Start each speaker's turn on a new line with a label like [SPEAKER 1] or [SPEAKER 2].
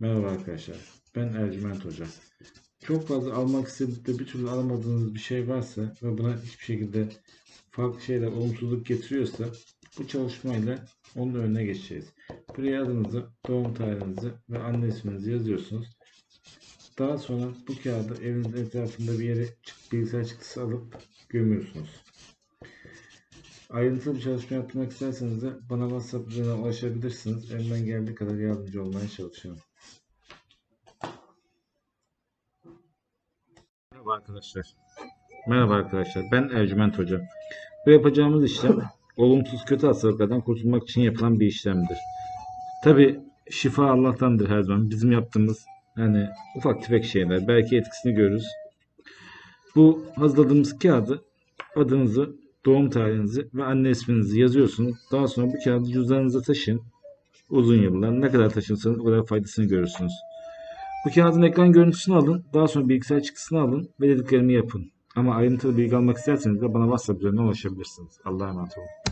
[SPEAKER 1] Merhaba arkadaşlar. Ben Ercüment Hoca. Çok fazla almak istedip de bir türlü alamadığınız bir şey varsa ve buna hiçbir şekilde farklı şeyler olumsuzluk getiriyorsa bu çalışmayla onun önüne geçeceğiz. Buraya adınızı, doğum tarihinizi ve anne isminizi yazıyorsunuz. Daha sonra bu kağıdı evinizin etrafında bir yere bilgisayar çıktısı alıp gömüyorsunuz. Ayrıntılı bir çalışma yapmak isterseniz de bana WhatsApp üzerinden ulaşabilirsiniz. Elimden geldiği kadar yardımcı olmaya çalışıyorum. Merhaba arkadaşlar. Merhaba arkadaşlar. Ben Ercüment Hoca. Bu yapacağımız işlem olumsuz kötü hastalıklardan kurtulmak için yapılan bir işlemdir. Tabi şifa Allah'tandır her zaman. Bizim yaptığımız yani ufak tefek şeyler. Belki etkisini görürüz. Bu hazırladığımız kağıdı adınızı, doğum tarihinizi ve anne isminizi yazıyorsunuz. Daha sonra bu kağıdı cüzdanınıza taşıyın. Uzun yıllar. Ne kadar taşırsanız o kadar faydasını görürsünüz. Bu kağıdın ekran görüntüsünü alın. Daha sonra bilgisayar çıktısını alın ve dediklerimi yapın. Ama ayrıntılı bilgi almak isterseniz de bana WhatsApp üzerinden ulaşabilirsiniz. Allah'a emanet olun.